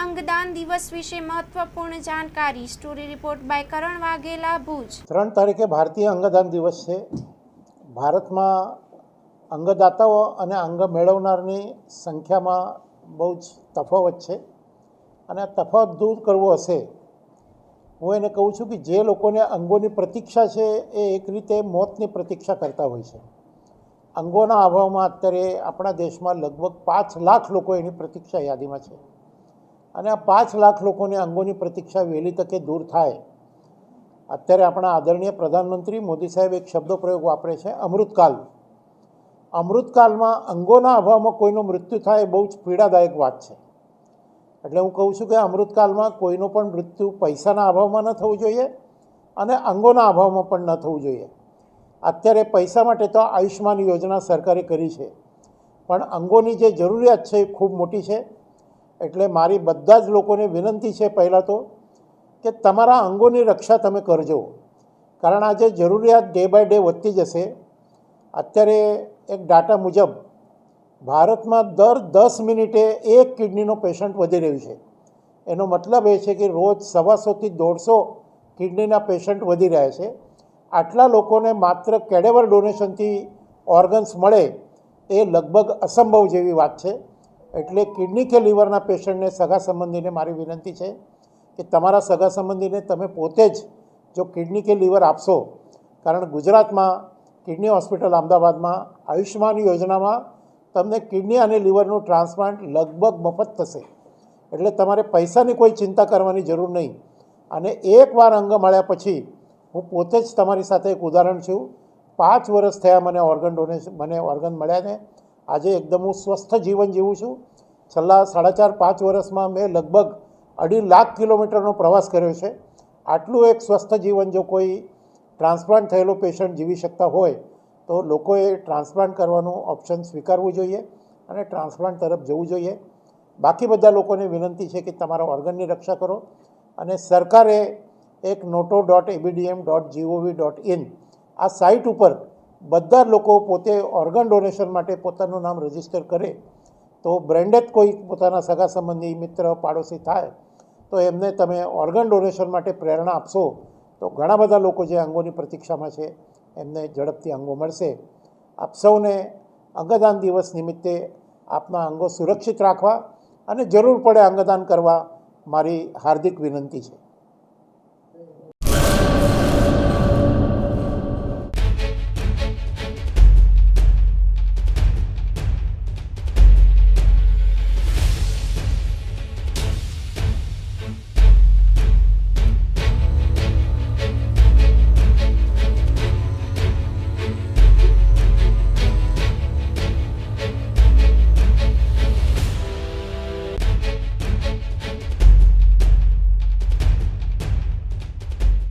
અંગદાન દિવસ વિશે મહત્વપૂર્ણ જાણકારી. Story report by Karan Vaghela, Bhuj. ત્રણ તારીખે ભારતીય અંગદાન દિવસ છે. ભારતમાં અંગદાતાઓ અને અંગ મેળવનારની સંખ્યામાં બહુ જ તફાવત છે. અને આ તફાવત દૂર કરવો હશે. હું એને કહું છું કે જે લોકોને અંગોની પ્રતીક્ષા છે એ એક રીતે મોતની પ્રતીક્ષા કરતા હોય છે. અંગોના અભાવમાં અત્યારે આપણા દેશમાં લગભગ પાંચ લાખ લોકો એની પ્રતીક્ષા યાદીમાં છે. અને આ પાંચ લાખ લોકોને અંગોની પ્રતીક્ષા વહેલી તકે દૂર થાય. અત્યારે આપણા આદરણીય પ્રધાનમંત્રી મોદી સાહેબ એક શબ્દ પ્રયોગ વાપરે છે, અમૃતકાલ. અમૃતકાલમાં અંગોના અભાવમાં કોઈનું મૃત્યુ થાય એ બહુ જ પીડાદાયક વાત છે. એટલે હું કહું છું કે અમૃતકાલમાં કોઈનું પણ મૃત્યુ પૈસાના અભાવમાં ન થવું જોઈએ અને અંગોના અભાવમાં પણ ન થવું જોઈએ. અત્યારે પૈસા માટે તો આયુષ્યમાન યોજના સરકારે કરી છે. પણ અંગોની જે જરૂરિયાત છે એ ખૂબ મોટી છે. એટલે મારી બધા જ લોકોને વિનંતી છે પહેલાં તો કે તમારા અંગોની રક્ષા તમે કરજો. કારણ આજે જરૂરિયાત ડે બાય ડે વધતી જશે. અત્યારે એક ડાટા મુજબ ભારતમાં દર દસ મિનિટે એક કિડનીનો પેશન્ટ વધી રહ્યું છે. એનો મતલબ એ છે કે રોજ સવાસોથી દોઢસો કિડનીના પેશન્ટ વધી રહ્યા છે. આટલા લોકોને માત્ર કેડેવર ડોનેશનથી ઓર્ગન્સ મળે એ લગભગ અસંભવ જેવી વાત છે. એટલે કિડની કે લીવરના પેશન્ટને સગા સંબંધીને મારી વિનંતી છે કે તમારા સગા સંબંધીને તમે પોતે જ જો કિડની કે લીવર આપશો, કારણ ગુજરાતમાં કિડની હોસ્પિટલ અમદાવાદમાં આયુષ્યમાન યોજનામાં તમને કિડની અને લીવરનું ટ્રાન્સપ્લાન્ટ લગભગ મફત થશે. એટલે તમારે પૈસાની કોઈ ચિંતા કરવાની જરૂર નહીં. અને એકવાર અંગ મળ્યા પછી હું પોતે જ તમારી સાથે એક ઉદાહરણ છું. પાંચ વર્ષ થયા મને ઓર્ગન ડોનેશન, મને ઓર્ગન મળ્યા ને આજે એકદમ હું સ્વસ્થ જીવન જીવું છું. છેલ્લા સાડા ચાર, પાંચ વર્ષમાં મેં લગભગ અઢી લાખ કિલોમીટરનો પ્રવાસ કર્યો છે. આટલું એક સ્વસ્થ જીવન જો કોઈ ટ્રાન્સપ્લાન્ટ થયેલો પેશન્ટ જીવી શકતા હોય, તો લોકોએ ટ્રાન્સપ્લાન્ટ કરવાનું ઓપ્શન સ્વીકારવું જોઈએ અને ટ્રાન્સપ્લાન્ટ તરફ જવું જોઈએ. બાકી બધા લોકોને વિનંતી છે કે તમારા ઓર્ગનની રક્ષા કરો અને સરકારે એક નોટો dot ABDM dot G O V dot in આ સાઇટ ઉપર બધા લોકો પોતે ઓર્ગન ડોનેશન માટે પોતાનું નામ રજિસ્ટર કરે, તો બ્રેન્ડેડ કોઈ પોતાના સગા સંબંધી, મિત્ર, પાડોશી થાય, તો એમને તમે ઓર્ગન ડોનેશન માટે પ્રેરણા આપશો, તો ઘણા બધા લોકો જે અંગોની પ્રતીક્ષામાં છે, એમને ઝડપથી અંગો મળશે. આપ સૌને અંગદાન દિવસ નિમિત્તે આપના અંગો સુરક્ષિત રાખવા અને જરૂર પડે અંગદાન કરવા મારી હાર્દિક વિનંતી છે.